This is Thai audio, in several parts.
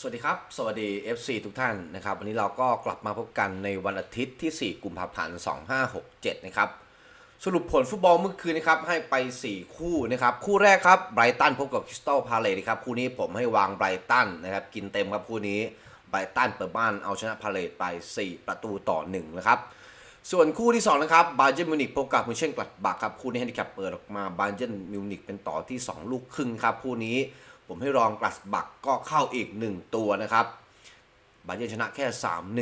สวัสดีครับ สวัสดี FC ทุกท่านนะครับ วันนี้เราก็กลับมาพบกันในวันอาทิตย์ที่ 4 กุมภาพันธ์ 2567 นะครับ สรุปผลฟุตบอลเมื่อคืนนะครับ ให้ไป 4 คู่นะครับ คู่แรกครับไบรตันพบกับคริสตัลพาเลตครับ คู่นี้ผมให้วางไบรตันนะครับ กินเต็มครับคู่นี้ไบรตันเปิดบ้านเอาชนะพาเลตไป 4 ประตูต่อ 1 นะครับ ส่วนคู่ที่ 2 นะครับบาเยิร์นมิวนิกพบกับมูเชนกลัดบักครับ คู่นี้แฮนดิแคปเปิดออกมาบาเยิร์นมิวนิกเป็นต่อที่ 2 ลูกครึ่งครับ คู่นี้ ผมให้รองกลัดบักก็เข้าอีก 1 ตัวนะครับบาเยนชนะแค่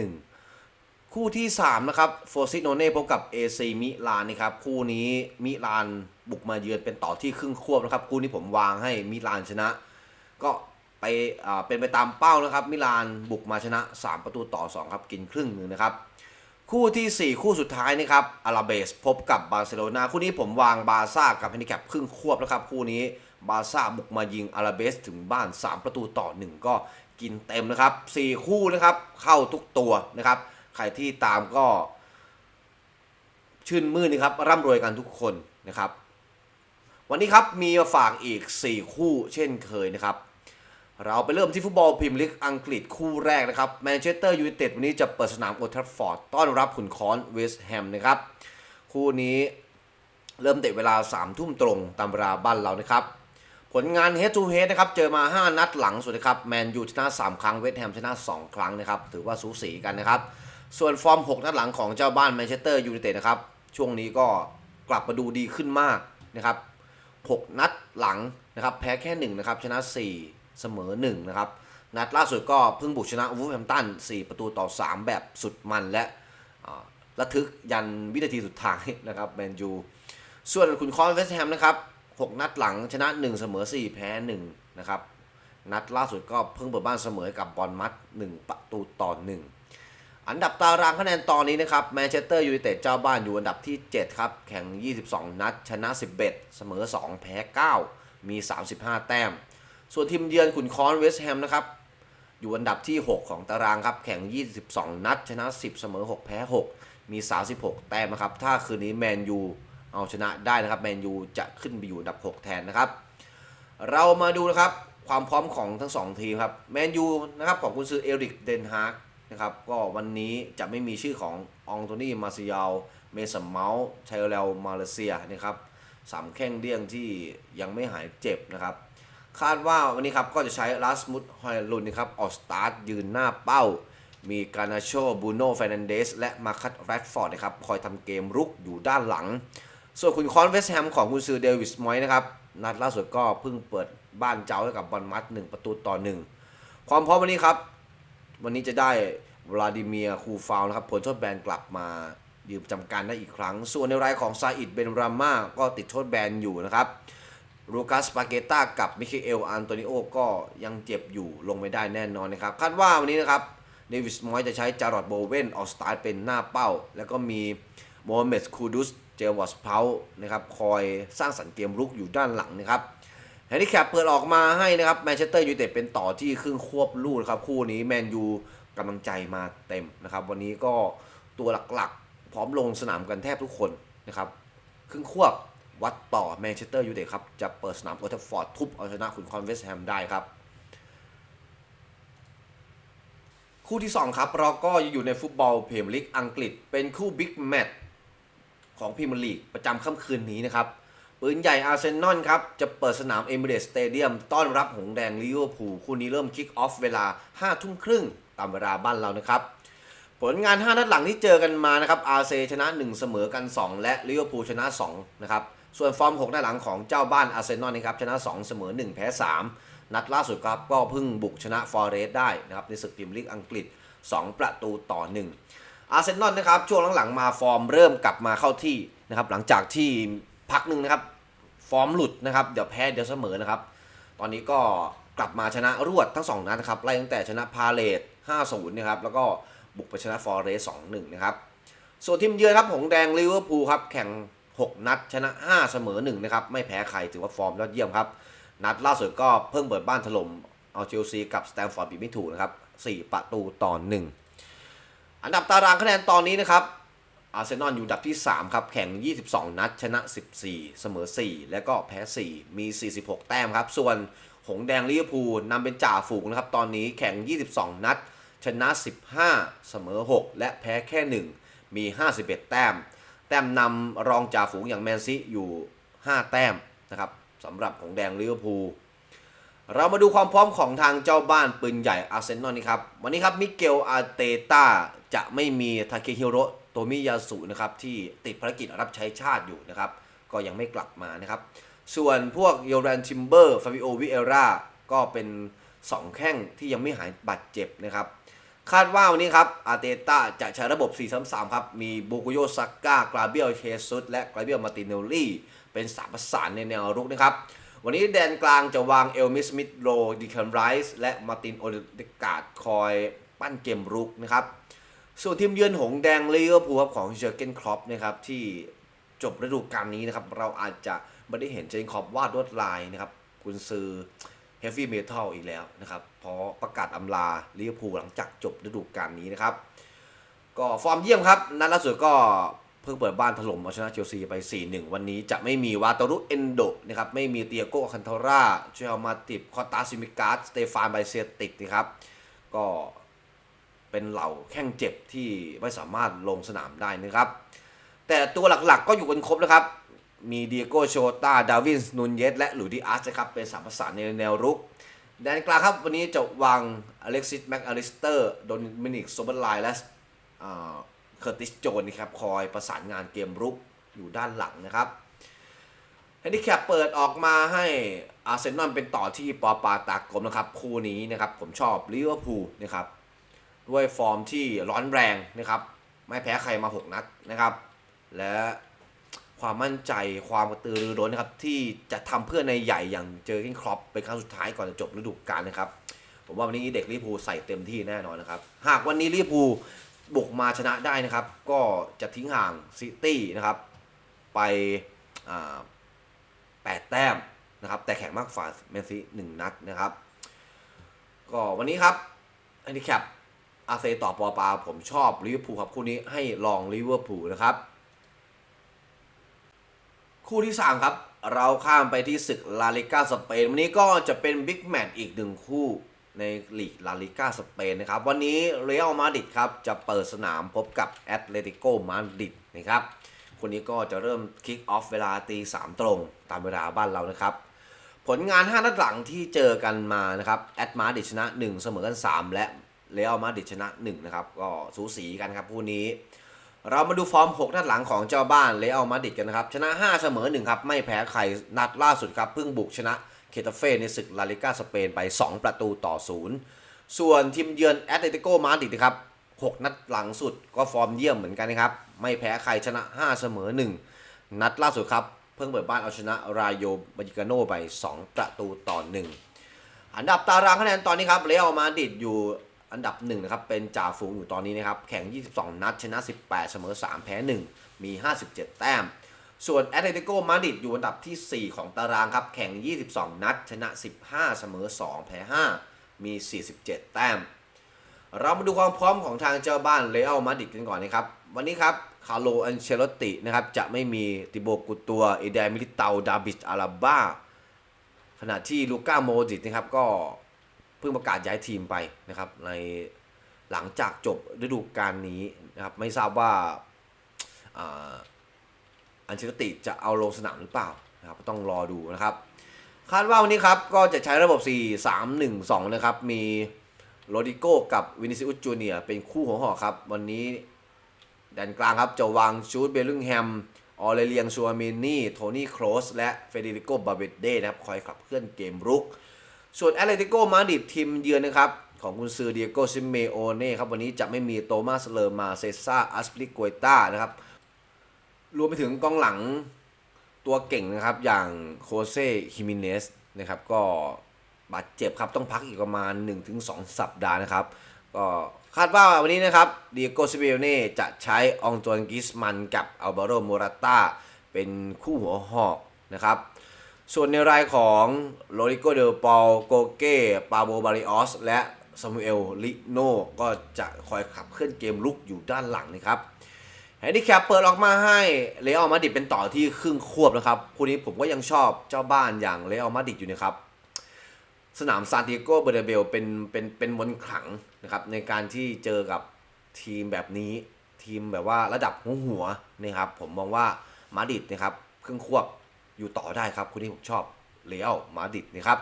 3-1 คู่ที่ 3 นะครับโฟซิโนเน่พบกับเอซีมิลานนะครับ คู่นี้มิลานบุกมาเยือนเป็นต่อที่ครึ่งควบนะครับ คู่นี้ผมวางให้มิลานชนะ ก็ไปเป็นไปตามเป้านะครับ มิลานบุกมาชนะ 3 ประตูต่อ 2 ครับ กินครึ่งหนึ่งนะครับ คู่ทีสี่4 คู่สุดท้ายนะครับอาราเบสพบกับบาร์เซโลนาคู่นี้ผมวางบาร์ซ่ากับแฮนดิแคปครึ่งควบนะครับ คู่นี้ บาซ่าบุกมายิงอาราเบสถึงบ้าน 3 ประตูต่อ 1 ก็กินเต็มนะครับ 4 คู่นะครับ เข้าทุกตัวนะครับ ใครที่ตามก็ ชื่นมื่นนะครับ ร่ำรวยกันทุกคนนะครับ วันนี้ครับมีมาฝากอีก 4 คู่เช่นเคยนะครับ เราไปเริ่มที่ฟุตบอลพรีเมียร์ลีกอังกฤษคู่แรกนะครับแมนเชสเตอร์ยูไนเต็ดวันนี้จะเปิดสนามโอทราฟฟอร์ดต้อนรับขุนค้อนเวสต์แฮมนะครับ คู่นี้เริ่มเตะเวลา3ทุ่มตรงตามเวลาบ้านเรานะครับ ผลงาน head to head นะครับ เจอมา 5 นัดหลังสุดนะครับ แมนยูชนะ 3 ครั้ง เวสต์แฮมชนะ 2 ครั้งนะครับ ถือว่าสูสีกันนะครับ ส่วนฟอร์ม 6 นัดหลังของเจ้าบ้านแมนเชสเตอร์ยูไนเต็ดนะครับ ช่วงนี้ก็กลับมาดูดีขึ้นมากนะครับ 6 นัดหลังนะครับ แพ้แค่ 1 นะครับ ชนะ 4 เสมอ 1 นะครับ นัดล่าสุดก็เพิ่งบุกชนะวูฟแฮมตัน 4 ประตูต่อ 3 แบบสุดมันและระทึกยันวินาทีสุดท้ายนะครับแมนยู ส่วนคุณคอนเวสต์แฮมนะครับ 6 นัดหลังชนะ 1 เสมอ 4 แพ้ 1 นะครับ นัดล่าสุดก็เพิ่งเปิดบ้านเสมอกับบอลมัด 1 ประตูต่อ 1 อันดับตารางคะแนนตอนนี้นะครับแมนเชสเตอร์ยูไนเต็ดเจ้าบ้านอยู่อันดับที่ 7 ครับ แข่ง 22 นัด ชนะ 11 เสมอ 2 แพ้ 9 มี 35 แต้ม ส่วนทีมเยือนขุนค้อนเวสต์แฮมนะครับอยู่อันดับที่ 6 ของตารางครับ แข่ง 22 นัด ชนะ 10 เสมอ 6 แพ้ 6 มี 36 แต้มนะครับ ถ้าคืนนี้แมนยู เอาชนะได้นะครับแมนยูจะขึ้นไปอยู่อันดับ 6 แทนนะครับ เรามาดูนะครับความพร้อมของทั้ง 2 ทีมครับแมนยูนะครับของคุณซื้อเอริกเดนฮากนะครับก็วันนี้จะไม่มีชื่อขององโตนี่มาซิยาลเมสัมเมาส์ชัยเลวมาเลเซียนะครับสามแข้งเดี้ยงที่ยังไม่หายเจ็บนะครับ คาดว่าวันนี้ครับก็จะใช้ลาสมุดฮอยลุนนะครับออกสตาร์ทยืนหน้าเป้า มีกานาโชบูโน่เฟรนันเดสและมาคัตแรดฟอร์ดนะครับคอยทำเกมรุกอยู่ด้านหลัง ส่วนคุณคอนเวสต์แฮมของคุณซือเดวิสมอยนะครับ นัดล่าสุดก็เพิ่งเปิดบ้านเจ้าให้กับบอลมัด1 ประตูต่อ 1 ความพร้อมวันนี้ครับ วันนี้จะได้วลาดิเมียคูฟาวนะครับผลโทษแบนกลับมายืมประจำการได้อีกครั้ง ส่วนในรายของซาอิดเบนราม่าก็ติดโทษแบนอยู่นะครับลูคัสปาเกต้ากับมิเคเอลอันโตนิโอก็ยังเจ็บอยู่ลงไม่ได้แน่นอนนะครับ คาดว่าวันนี้นะครับเดวิสมอยจะใช้จารอดโบเวนออกสตาร์ทเป็นหน้าเป้า แล้วก็มีโมฮัมเหม็ดคูดุส เจวอสเพานะครับคอยสร้างสรรค์เกมรุกอยู่ด้านหลังนะครับแฮนดิแคปเปิดออกมาให้นะครับแมนเชสเตอร์ยูไนเต็ดเป็นต่อที่ครึ่งควบลูกนะครับคู่นี้แมนยูกำลังใจมาเต็มนะครับ วันนี้ก็ตัวหลักๆ พร้อมลงสนามกันแทบทุกคนนะครับครึ่งควบวัดต่อแมนเชสเตอร์ยูไนเต็ดครับ จะเปิดสนามโอลด์แทัฟฟอร์ดทุบเอาชนะคุณคอนเวสต์แฮมได้ครับ คู่ที่ 2 ครับ เราก็อยู่ในฟุตบอลพรีเมียร์ลีกอังกฤษ เป็นคู่บิ๊กแมตช์ ของพรีเมียร์ลีกประจำค่ำคืนนี้นะครับ ปืนใหญ่อาร์เซนอลครับ จะเปิดสนามเอมิเรตสเตเดียมต้อนรับหงแดงลิเวอร์พูลคู่นี้เริ่มคิกออฟเวลา 5 ทุ่มครึ่งตามเวลาบ้านเรานะครับ ผลงาน 5 นัดหลังที่เจอกันมานะครับอาร์เซชนะ 1 เสมอกัน 2 และลิเวอร์พูลชนะ2นะครับส่วนฟอร์ม6นัดหลังของเจ้าบ้านอาร์เซนอลนะครับชนะ 2 เสมอ 1 แพ้ 3 นัดล่าสุดครับก็เพิ่งบุกชนะฟอร์เรสได้นะครับในศึกพรีเมียร์ลีกอังกฤษ 2 ประตูต่อ 1 อาร์เซนอลนะครับช่วงหลังๆมาฟอร์มเริ่มกลับมาเข้าที่นะครับหลังจากที่พักหนึ่งนะครับฟอร์มหลุดนะครับเดี๋ยวแพ้เดี๋ยวเสมอนะครับ ตอนนี้ก็กลับมาชนะรวดทั้ง 2นัดนะครับไล่ตั้งแต่ชนะพาเลต5-0นะครับแล้วก็บุกไปชนะฟอร์เรส2-1นะครับส่วนทีมเยือนครับหงส์แดงลิเวอร์พูลครับแข่ง 6 นัดชนะ 5 เสมอ1นะครับไม่แพ้ใครถือว่าฟอร์มยอดเยี่ยมครับ นัดล่าสุดก็เพิ่งเปิดบ้านถล่มเอาเชลซีกับสแตมฟอร์ดบีไม่ถูกนะครับ4ประตูต่อ1 อันดับตารางคะแนนตอนนี้นะครับอาร์เซนอลอยู่อันดับที่ 3 ครับ แข่ง 22 นัด ชนะ 14 เสมอ 4 แล้วก็แพ้ 4 มี 46 แต้มครับ ส่วนหงแดงลิเวอร์พูลนำเป็นจ่าฝูงนะครับ ตอนนี้แข่ง 22 นัด ชนะ 15 เสมอ 6 และแพ้แค่ 1 มี 51 แต้ม แต้มนำรองจ่าฝูงอย่างแมนซีอยู่ 5 แต้มนะครับสำหรับหงแดงลิเวอร์พูล เรามาดูความพร้อมของทางเจ้าบ้านปืนใหญ่อาร์เซนอลนี่ครับ วันนี้ครับมิเกลอาเตตาจะไม่มีทาเคฮิโรโตมิยาสุนะครับที่ติดภารกิจรับใช้ชาติอยู่นะครับ ก็ยังไม่กลับมานะครับ ส่วนพวกโยรันทิมเบอร์ฟาบิโอวิเอร่าก็เป็น 2 แข้งที่ยังไม่หายบาดเจ็บนะครับ คาดว่าวันนี้ครับอาเตตาจะใช้ระบบ 4-3-3 ครับ มีบูกุโยซักกากราเบียลเชซุสและกราเบียลมาติเนลลี่เป็นสามประสานในแนวรุกนะครับ วันนี้แดนกลางจะวางเอลมิสมิธโรดิคันไรส์และมาตินโอเดกาดคอยปั้นเกมรุกนะครับ ส่วนทีมเยือนหงแดงลิเวอร์พูลครับของเจอร์เกนครอปนะครับที่จบฤดูกาลนี้นะครับ เราอาจจะไม่ได้เห็นเจอร์เกนครอปวาดลวดลายนะครับกุนซือเฮฟวี่เมทัลอีกแล้วนะครับเพราะประกาศอำลาลิเวอร์พูลหลังจากจบฤดูกาลนี้นะครับ ก็ฟอร์มเยี่ยมครับ นัดล่าสุดก็เพิ่งเปิดบ้านถล่มเอาชนะเชลซีไป 4-1 วันนี้จะไม่มีวาตารุเอนโดนะครับไม่มีเตียโกคันทาร่าเชลมาติบคอตาซิมิกาสสเตฟานไบเซติกนะครับก็เป็นเหล่าแข้งเจ็บที่ไม่สามารถลงสนามได้นะครับ แต่ตัวหลักๆก็อยู่กันครบนะครับ มีเดียโกโชตาดาวินส์นูนเยสและหลุยส์ดิอาร์สนะครับเป็นสามประสานในแนวรุกแดนกลางครับวันนี้จะวางอเล็กซิสแม็กอลิสเตอร์โดมินิกโซเบอร์ไลและ เคอร์ติสโจนนะครับคอยประสานงานเกมรุกอยู่ด้านหลังนะครับแฮนดิแคปเปิดออกมาให้อาร์เซนอลเป็นต่อที่ปอปาตากลมนะครับ คู่นี้นะครับผมชอบลิเวอร์พูลนะครับด้วยฟอร์มที่ร้อนแรงนะครับ ไม่แพ้ใครมา 6 นัดนะครับ และความมั่นใจความกระตือรือร้นนะครับ ที่จะทำเพื่อในใหญ่อย่างเจอร์เกนครอปเป็นครั้งสุดท้ายก่อนจะจบฤดูกาลนะครับ ผมว่าวันนี้เด็กลิเวอร์พูลใส่เต็มที่แน่นอนนะครับ หากวันนี้ลิเวอร์พูล บุกมาชนะได้นะครับ ก็จะทิ้งห่างซิตี้นะครับ ไปแปดแต้มนะครับ แต่แข่งมากฝ่าแมนซีหนึ่งนัดนะครับ ก็วันนี้ครับอันนี้แคปอาเซต่อปอปาผมชอบลิเวอร์พูลครับ คู่นี้ให้ลองลิเวอร์พูลนะครับ คู่ที่ 3 ครับ เราข้ามไปที่ศึกลาลิก้าสเปน วันนี้ก็จะเป็นบิ๊กแมตช์อีกหนึ่งคู่ ในลีกลาลิก้าสเปนนะครับ วันนี้เรอัลมาดริดครับ จะเปิดสนามพบกับแอตเลติโกมาดริดนะครับคนนี้ก็จะเริ่มคิกออฟเวลาตีสามตรงตามเวลาบ้านเรานะครับ ผลงาน 5 นัดหลังที่เจอกันมานะครับแอตมาดริดชนะ 1 เสมอกัน 3 และเรอัลมาดริดชนะ1นะครับก็สูสีกันครับคู่นี้ เรามาดูฟอร์ม 6 นัดหลังของเจ้าบ้านเรอัลมาดริดกันนะครับ ชนะ 5 เสมอ1ครับไม่แพ้ใครนัดล่าสุดครับเพิ่งบุกชนะ เคตาเฟ่ในศึกลาลิก้าสเปนไป 2 ประตูต่อ0ส่วนทีมเยือนแอตเลติโกมาดริดนะครับ6 นัดหลังสุดก็ฟอร์มเยี่ยมเหมือนกันนะครับ ไม่แพ้ใครชนะ 5 เสมอ 1 นัดล่าสุดครับ เพิ่งเปิดบ้านเอาชนะรายโยบาจิกาโนไป 2 ประตูต่อ 1 อันดับตารางคะแนนตอนนี้ครับเรอัลมาดริดอยู่อันดับ1นะครับเป็นจ่าฝูงอยู่ตอนนี้นะครับ แข่ง 22 นัดชนะ 18 เสมอ 3 แพ้ 1 มี 57 แต้ม ส่วนแอตเลติโกมาดริดอยู่อันดับที่ 4 ของตารางครับ แข่ง 22 นัด ชนะ 15 เสมอ 2 แพ้ 5 มี 47 แต้ม เรามาดูความพร้อมของทางเจ้าบ้านเรอัลมาดริดกันก่อนนะครับ วันนี้ครับคาร์โลอันเชลตินะครับ จะไม่มีติโบกุตัวเอเดมิลิเตาดาบิสอาราบ้าขณะที่ลูก้าโมดริตนะครับก็เพิ่งประกาศย้ายทีมไปนะครับ ในหลังจากจบฤดูกาลนี้นะครับ ไม่ทราบว่า อันเชลติจะเอาลงสนามหรือเปล่านะครับต้องรอดูนะครับ คาดว่าวันนี้ครับก็จะใช้ระบบ 4 3 1 2 นะครับ มีโรดิโก้กับวินิซิอุสจูเนียเป็นคู่หัวหอกครับ วันนี้แดนกลางครับจะวางชูดเบลลิงแฮม ออเรเลียงชัวเมนี่ โทนี่โครส และเฟเดริโกบาเบเด้นะครับ คอยขับเคลื่อนเกมรุก ส่วนแอตเลติโกมาดริดทีมเยือนนะครับ ของคุณซือเดียโกซิเมโอเน่ครับ วันนี้จะไม่มีโตมาสเลอร์มาเซซ่าอัสปลิกวยต้านะครับ รวมไปถึงกองหลังตัวเก่งนะครับอย่างโคเซฮิมิเนสนะครับก็บาดเจ็บครับต้องพักอีกประมาณ 1-2 สัปดาห์นะครับ ก็คาดว่าวันนี้นะครับเดียโกซิเมโอเน่จะใช้อองตวนกิสมันกับอัลบาโรโมราต้าเป็นคู่หัวหอกนะครับ ส่วนในรายของโรดิโกเดลปอลโกเก้ปาโบบาริออสและซามูเอลลิโนก็จะคอยขับเคลื่อนเกมลุกอยู่ด้านหลังนะครับ แฮนดี้แคปเปิดออกมาให้เรอัลมาดิดเป็นต่อที่ครึ่งควบนะครับคู่นี้ผมก็ยังชอบเจ้าบ้านอย่างเรอัลมาดิดอยู่นะครับ สนามซานติโกเบเดเบลเป็นเป็นเป็นมนขลังนะครับในการที่เจอกับทีมแบบนี้ ทีมแบบว่าระดับหัวหัวนะครับผมมองว่ามาดิดนะครับครื่งควบอยู่ต่อได้ครับคู่นี้ผมชอบเรียลมาดิดนะครับ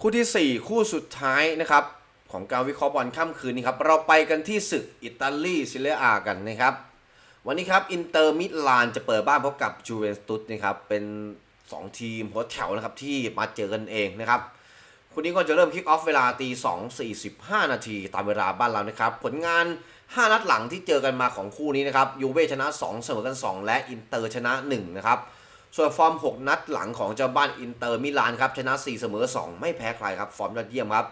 คู่ทีสี่ 4 คู่สุดท้ายนะครับ ของการวิเคราะห์บอลค่ำคืนนี้ครับ เราไปกันที่ศึกอิตาลีซิเลอากันนะครับ วันนี้ครับอินเตอร์มิลานจะเปิดบ้านพบกับจูเวนตุสนะครับเป็น 2 ทีมหัวแถวนะครับที่มาเจอกันเองนะครับคู่นี้ก็จะเริ่มคิกออฟเวลาตี2 45 นาทีตามเวลาบ้านเรานะครับ ผลงาน 5 นัดหลังที่เจอกันมาของคู่นี้นะครับยูเว่ชนะ 2 เสมอกัน 2 และอินเตอร์ชนะ 1 นะครับ ส่วนฟอร์ม 6 นัดหลังของเจ้าบ้านอินเตอร์มิลานครับ ชนะ 4 เสมอ 2 ไม่แพ้ใครครับ ฟอร์มยอดเยี่ยมครับ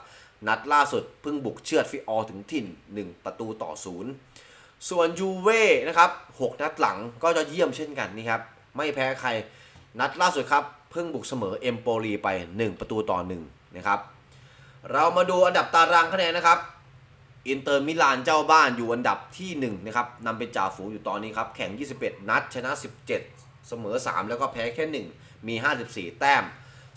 นัดล่าสุดเพิ่งบุกเชือดฟิออถึงถิ่น 1 ประตูต่อ0ส่วนยูเว่นะครับ 6 นัดหลังก็จะเยี่ยมเช่นกันนี่ครับ ไม่แพ้ใคร นัดล่าสุดครับ เพิ่งบุกเสมอเอมโปลีไป 1 ประตูต่อ1นะครับ เรามาดูอันดับตารางคะแนนนะครับ อินเตอร์มิลานเจ้าบ้านอยู่อันดับที่1นะครับนำเป็นจ่าฝูงอยู่ตอนนี้ครับ แข่ง 21 นัดชนะ 17 เสมอ 3 แล้วก็แพ้แค่ 1 มี 54 แต้ม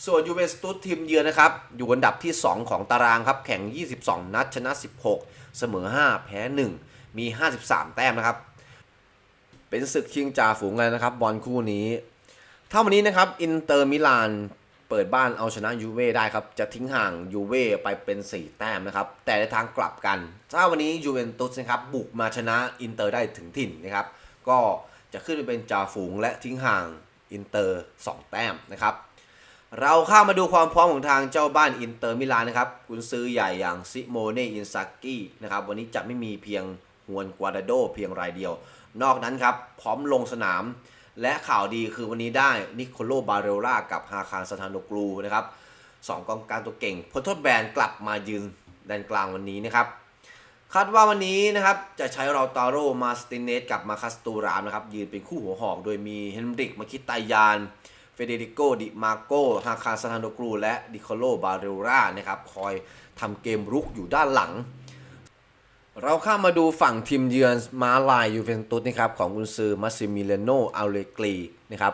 ส่วนยูเวนตุสทีมเยือนนะครับ อยู่อันดับที่ 2 ของตารางครับ แข่ง 22 นัดชนะ 16 เสมอ 5 แพ้ 1 มี 53 แต้มนะครับ เป็นศึกชิงจ่าฝูงเลยนะครับ บอลคู่นี้ถ้าวันนี้นะครับ อินเตอร์มิลานเปิดบ้านเอาชนะยูเว่ได้ครับ จะทิ้งห่างยูเว่ไปเป็น 4 แต้มนะครับ แต่ในทางกลับกันถ้าวันนี้ยูเวนตุสนะครับบุกมาชนะอินเตอร์ได้ถึงถิ่นนะครับ ก็จะขึ้นไปเป็นจ่าฝูงและทิ้งห่างอินเตอร์ 2 แต้มนะครับ เราข้ามาดูความพร้อมของทางเจ้าบ้านอินเตอร์มิลานนะครับกุนซือใหญ่อย่างซิโมเนอินซากินะครับวันนี้จะไม่มีเพียงฮวนกวาดาโดเพียงรายเดียว นอกนั้นครับ พร้อมลงสนาม และข่าวดีคือวันนี้ได้นิโคโลบาเรลล่ากับฮาคารสถานโกลูนะครับสองกองการตัวเก่งพ้นโทษแบนกลับมายืนแดนกลางวันนี้นะครับคาดว่าวันนี้นะครับจะใช้เราตาโรมาสตินเนสกับมาคัสตูรามนะครับยืนเป็นคู่หัวหอกโดยมีเฮนริกมาคิตายาน เฟเดริโกดิมาโกฮาคาสถานโนกลูและดิโคโลบาเรล่านะครับคอยทำเกมรุกอยู่ด้านหลัง เราข้ามาดูฝั่งทีมเยือนมาลายยูเวนตุสนะครับของกุนซือมาซิมิเลโนอัลเลกรีนะครับ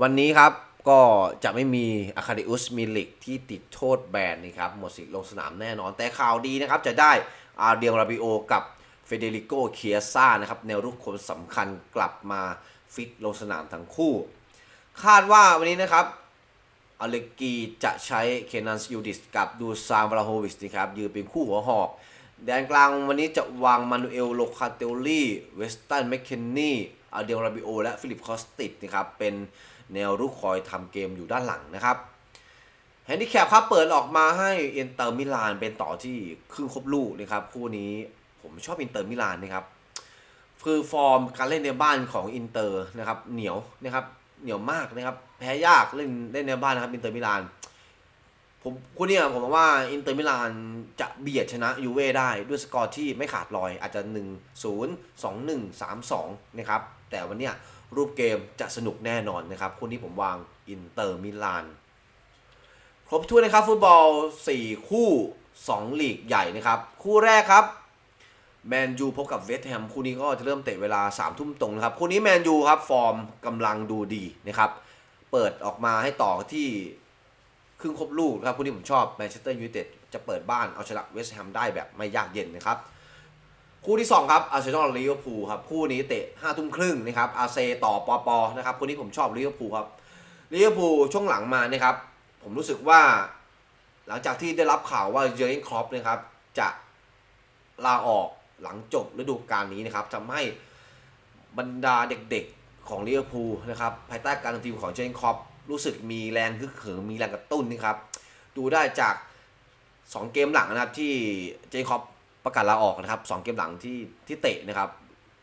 วันนี้ครับก็จะไม่มีอาคาดิอุสมิลิกที่ติดโทษแบนนะครับหมดสิทธิ์ลงสนามแน่นอน แต่ข่าวดีนะครับจะได้อาเดียงราบิโอกับเฟเดริโกเคียซ่านะครับแนวรุกคนสำคัญกลับมาฟิตลงสนามทั้งคู่ คาดว่าวันนี้นะครับอเลกีจะใช้เคนันสยูดิสกับดูซานวราโฮวิชนะครับยืนเป็นคู่หัวหอก แดนกลางวันนี้จะวางมานูเอลโลคาเตลลี่เวสตันแมคเคนนี่อาเดลราบิโอ และฟิลิปคอสติดนะครับเป็นแนวรุกคอยทำเกมอยู่ด้านหลังนะครับแฮนดิแคปครับเปิดออกมาให้อินเตอร์มิลานเป็นต่อที่ครึ่งครบลูกนะครับคู่นี้ผมชอบอินเตอร์มิลานนะครับคือฟอร์มการเล่นในบ้านของอินเตอร์นะครับเหนียวนะครับ เหนียวมากนะครับ แพ้ยากเล่นเล่นในบ้านนะครับอินเตอร์มิลานผมคู่นี้ผมว่าอินเตอร์มิลานจะเบียดชนะยูเว่ได้ด้วยสกอร์ที่ไม่ขาดลอยอาจจะ 1 0 2 1 3 2 นะครับ แต่วันนี้รูปเกมจะสนุกแน่นอนนะครับคู่นี้ผมวางอินเตอร์มิลานครบถ้วนนะครับ ฟุตบอล 4 คู่ 2 ลีกใหญ่นะครับ คู่แรกครับ แมนยูพบกับเวสต์แฮมคู่นี้ก็จะเริ่มเตะเวลา3ทุ่มตรงนะครับ คู่นี้แมนยูครับ ฟอร์มกำลังดูดีนะครับ เปิดออกมาให้ต่อที่ครึ่งครบลูกครับคู่นี้ผมชอบแมนเชสเตอร์ยูไนเต็ดจะเปิดบ้านเอาชนะเวสต์แฮมได้แบบไม่ยากเย็นนะครับ คู่ที่ 2 ครับอาร์เซนอลลิเวอร์พูลครับ คู่นี้เตะ5ทุ่มครึ่งนะครับอาเซต่อปอปอนะครับคู่นี้ผมชอบลิเวอร์พูลครับลิเวอร์พูลช่วงหลังมานะครับ ผมรู้สึกว่า หลังจากที่ได้รับข่าวว่าเจอร์เกนครอปนะครับจะลาออก หลังจบฤดูกาลนี้นะครับทำให้บรรดาเด็กๆของลิเวอร์พูลนะครับภายใต้การนำทีมของเจนครอปรู้สึกมีแรงฮึกเหิมมีแรงกระตุ้นนะครับดูได้จาก 2 เกมหลังนะครับที่เจนครอปประกาศลาออกนะครับสองเกมหลังที่ที่เตะนะครับ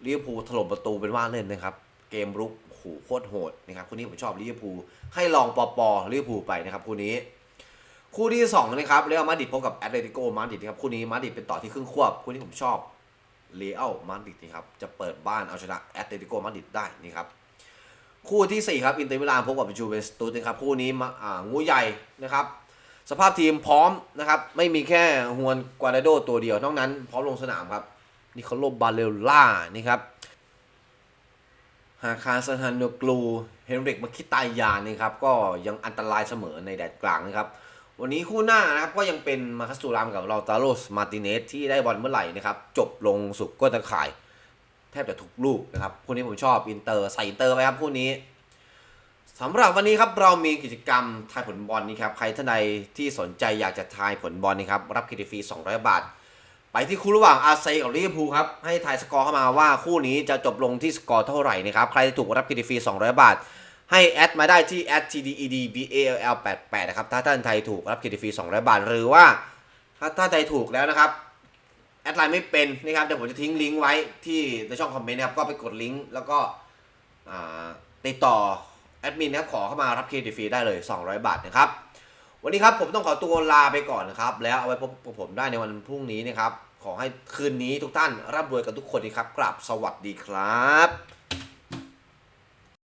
ลิเวอร์พูลถล่มประตูเป็นว่าเล่นนะครับเกมรุกโหโคตรโหดนะครับคู่นี้ผมชอบลิเวอร์พูลให้ลองปอปอลิเวอร์พูลไปนะครับคู่นี้คู่ที่2นะครับเรอัลมาดริดพบกับแอตเลติโกมาดริดนะครับคู่นี้มาดริดเป็นต่อที่ครึ่งควบคู่นี้ผมชอบ เรอัลมาดริดนะครับจะเปิดบ้านเอาชนะแอตเลติโกมาดริดได้นี่ครับคู่ทีสี่ 4 ครับ อินเตอร์มิลานพบกับจูเวนตุสนะครับคู่นี้มาอ่างูใหญ่นะครับสภาพทีมพร้อมนะครับไม่มีแค่ฮวนกวาดาโดตัวเดียวนอกนั้นพร้อมลงสนามครับนิโคโลบบาเลล่านี่ครับหาคาซันฮันโนกลูเฮนริกมาคิตายานี่ครับก็ยังอันตรายเสมอในแดดกลางนะครับ วันนี้คู่หน้านะครับก็ยังเป็นมาคัสตูรามกับเราตาโรสมาติเนสที่ได้บอลเมื่อไหร่นะครับ จบลงสุกก้นตะข่าย แทบจะทุกลูกนะครับ คู่นี้ผมชอบอินเตอร์ใส่อินเตอร์ไปครับคู่นี้สำหรับวันนี้ครับเรามีกิจกรรมทายผลบอลนี่ครับใครท่านใดที่สนใจอยากจะทายผลบอลนี่ครับรับเครดิตฟรี 200 บาท ไปที่คู่ระหว่างอาร์เซกับลิเวอร์พูลครับให้ทายสกอร์เข้ามาว่าคู่นี้จะจบลงที่สกอร์เท่าไหร่นะครับใครถูกรับเครดิตฟรี 200 บาท ให้แอดมาได้ที่ @tdedball88 นะครับ ถ้าท่านไทยถูกรับเครดิตฟรี200 บาท หรือว่า ถ้าท่านไทยถูกแล้วนะครับ แอดไลน์ไม่เป็นนะครับ เดี๋ยวผมจะทิ้งลิงก์ไว้ที่ในช่องคอมเมนต์นะครับ ก็ไปกดลิงก์แล้วก็ติดต่อแอดมินนะครับ ขอเข้ามารับเครดิตฟรีได้เลย 200 บาทนะครับ วันนี้ครับผมต้องขอตัวลาไปก่อนนะครับ แล้วเอาไว้พบกับผมได้ในวันพรุ่งนี้นะครับ ขอให้คืนนี้ทุกท่านร่ำรวยกันทุกคนนะครับ กราบสวัสดีครับ